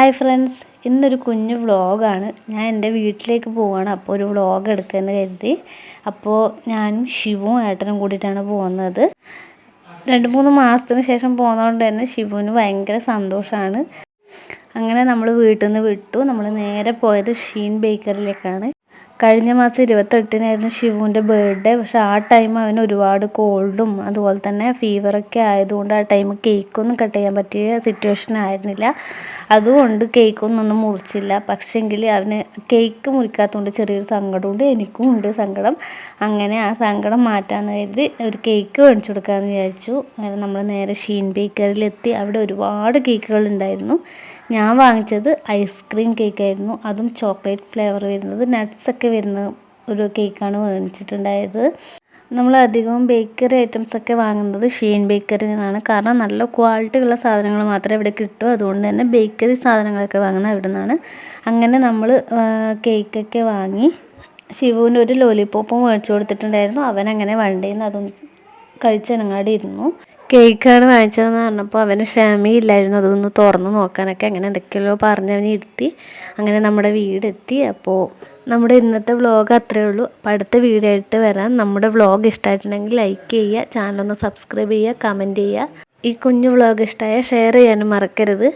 Hi friends ഇന്നൊരു കുഞ്ഞു വ്ളോഗാണ്. ഞാൻ എന്റെ വീട്ടിലേക്ക് പോവാണ്. അപ്പോൾ ഒരു വ്ളോഗ് എടുക്കുമെന്ന് കരുതി. അപ്പോൾ ഞാനും ശിവും ഏട്ടനും കൂടിയിട്ടാണ് പോകുന്നത്. രണ്ട് മൂന്ന് മാസത്തിന് ശേഷം പോകുന്നതുകൊണ്ട് തന്നെ ശിവുവിന് ഭയങ്കര സന്തോഷമാണ്. അങ്ങനെ നമ്മൾ വീട്ടിൽ നിന്ന് വിട്ടു. നമ്മൾ നേരെ പോയത് ഷീൻ ബേക്കറിയിലേക്കാണ്. കഴിഞ്ഞ മാസം ഇരുപത്തെട്ടിനായിരുന്നു ശിവുവിന്റെ ബർത്ത്ഡേ പക്ഷെ ആ ടൈം അവന് ഒരുപാട് കോൾഡും അതുപോലെ തന്നെ ഫീവറൊക്കെ ആയതുകൊണ്ട് ആ ടൈം കേക്കൊന്നും കട്ട് ചെയ്യാൻ പറ്റിയ സിറ്റുവേഷൻ ആയിരുന്നില്ല. അതുകൊണ്ട് കേക്കൊന്നും ഒന്നും മുറിച്ചില്ല. പക്ഷേങ്കിൽ അവന് കേക്ക് മുറിക്കാത്തതുകൊണ്ട് ചെറിയൊരു സങ്കടമുണ്ട് എനിക്കും ഉണ്ട് സങ്കടം. അങ്ങനെ ആ സങ്കടം മാറ്റാമെന്ന് കരുതി ഒരു കേക്ക് മേടിച്ചു കൊടുക്കാമെന്ന് വിചാരിച്ചു. അങ്ങനെ നമ്മൾ നേരെ ഷീൻ ബേക്കറിയിലെത്തി അവിടെ ഒരുപാട് കേക്കുകൾ ഉണ്ടായിരുന്നു. ഞാൻ വാങ്ങിച്ചത് ഐസ്ക്രീം കേക്കായിരുന്നു അതും ചോക്ലേറ്റ് ഫ്ലേവർ വരുന്നത്. നട്ട്സൊക്കെ വരുന്ന ഒരു കേക്കാണ് മേടിച്ചിട്ടുണ്ടായത്. നമ്മൾ അധികവും ബേക്കറി ഐറ്റംസ് ഒക്കെ വാങ്ങുന്നത് ഷീൻ ബേക്കറിയിൽ നിന്നാണ് കാരണം നല്ല ക്വാളിറ്റി ഉള്ള സാധനങ്ങൾ മാത്രമേ ഇവിടെ കിട്ടൂ. അതുകൊണ്ട് തന്നെ ബേക്കറി സാധനങ്ങളൊക്കെ വാങ്ങുന്നത് അവിടെ നിന്നാണ് അങ്ങനെ നമ്മൾ കേക്കൊക്കെ വാങ്ങി. ശിവുവിന്റെ ഒരു ലോലിപോപ്പും മേടിച്ചു കൊടുത്തിട്ടുണ്ടായിരുന്നു. അവൻ അങ്ങനെ വണ്ടിയിൽ നിന്ന് അതൊന്നും കഴിച്ചനങ്ങാടി ഇരുന്നു കേക്കാണ് വാങ്ങിച്ചതെന്ന് പറഞ്ഞപ്പോൾ അവന് ക്ഷമയില്ലായിരുന്നു അതൊന്ന് തുറന്ന് നോക്കാനൊക്കെ അങ്ങനെ എന്തൊക്കെയോ പറഞ്ഞ് അവന് ഇരുത്തി. അങ്ങനെ നമ്മുടെ വീടെത്തി. അപ്പോൾ നമ്മുടെ ഇന്നത്തെ വ്ളോഗ് അത്രയേ ഉള്ളൂ. അപ്പോൾ അടുത്ത വീഡിയോ ആയിട്ട് വരാം. നമ്മുടെ വ്ളോഗ് ഇഷ്ടമായിട്ടുണ്ടെങ്കിൽ ലൈക്ക് ചെയ്യുക. ചാനലൊന്ന് സബ്സ്ക്രൈബ് ചെയ്യുക. കമന്റ് ചെയ്യുക. ഈ കുഞ്ഞു വ്ളോഗ് ഇഷ്ടമായ ഷെയർ ചെയ്യാനും മറക്കരുത്.